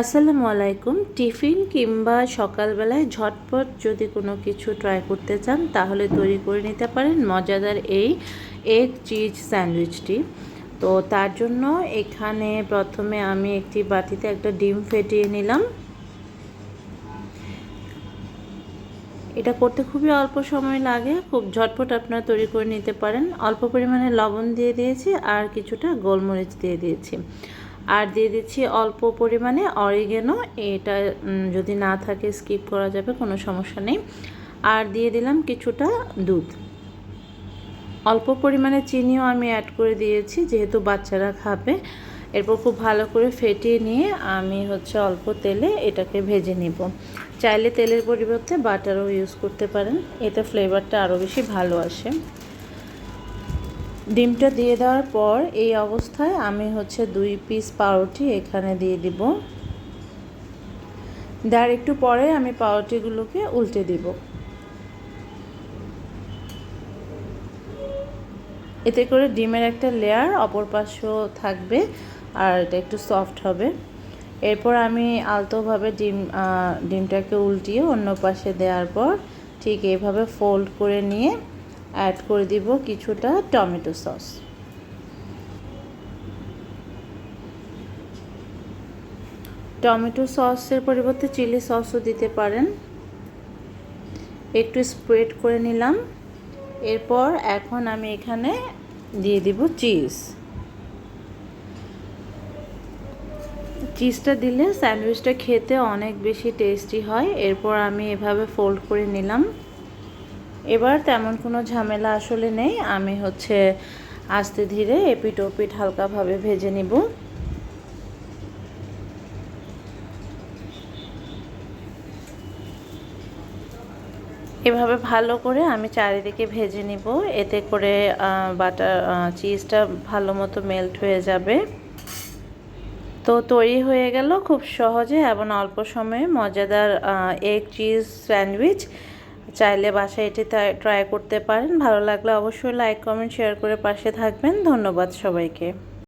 আসসালামু আলাইকুম। টিফিন কিংবা সকালবেলায় ঝটপট যদি কোনো কিছু ট্রাই করতে চান, তাহলে তৈরি করে নিতে পারেন মজাদার এই এগ চিজ স্যান্ডউইচটি। তো তার জন্য এখানে প্রথমে আমি একটি বাটিতে একটা ডিম ফেটিয়ে নিলাম। এটা করতে খুবই অল্প সময় লাগে, খুব ঝটপট আপনারা তৈরি করে নিতে পারেন। অল্প পরিমাণে লবণ দিয়ে দিয়েছি আর কিছুটা গোলমরিচ দিয়ে দিয়েছি। আর দিয়ে দিচ্ছি অল্প পরিমাণে অরিগেনো। এটা যদি না থাকে স্কিপ করা যাবে, কোনো সমস্যা নেই। আর দিয়ে দিলাম কিছুটা দুধ। অল্প পরিমাণে চিনিও আমি অ্যাড করে দিয়েছি, যেহেতু বাচ্চারা খাবে। এরপর খুব ভালো করে ফেটিয়ে নিয়ে আমি হচ্ছে অল্প তেলে এটাকে ভেজে নিব। চাইলে তেলের পরিবর্তে বাটারও ইউজ করতে পারেন। এতে ফ্লেভারটা আরও বেশি ভালো আসে। ডিমটা দিয়ে দেওয়ার পর এই অবস্থায় আমি হচ্ছে দুই পিস পাউরুটি এখানে দিয়ে দিব। দেওয়ার একটু পরে আমি পাউরুটিগুলোকে উল্টে দিব। এতে করে ডিমের একটা লেয়ার অপর পাশেও থাকবে আর এটা একটু সফট হবে। এরপর আমি আলতোভাবে ডিম ডিমটাকে উল্টিয়ে অন্য পাশে দেওয়ার পর ঠিক এইভাবে ফোল্ড করে নিয়ে অ্যাড করে দিব কিছুটা টমেটো সস। টমেটো সসের পরিবর্তে চিলি সসও দিতে পারেন। একটু স্প্রেড করে নিলাম। এরপর এখন আমি এখানে দিয়ে দিব চিজ চিজটা দিলে স্যান্ডউইচটা খেতে অনেক বেশি টেস্টি হয়। এরপর আমি এভাবে ফোল্ড করে নিলাম। এবার তেমন কোনো ঝামেলা আসলে নেই। আমি হচ্ছে আস্তে ধীরে এপিট ওপিট হালকাভাবে ভেজে নিব। এভাবে ভালো করে আমি চারিদিকে ভেজে নিব। এতে করে বাটার চিজটা ভালো মতো মেল্ট হয়ে যাবে। তো তৈরি হয়ে গেল খুব সহজে এবং অল্প সময়ে মজাদার এগ চিজ স্যান্ডউইচ চাইলে বাসায় এটি ট্রাই করতে পারেন। ভালো লাগলে অবশ্যই লাইক কমেন্ট শেয়ার করে পাশে থাকবেন। ধন্যবাদ সবাইকে।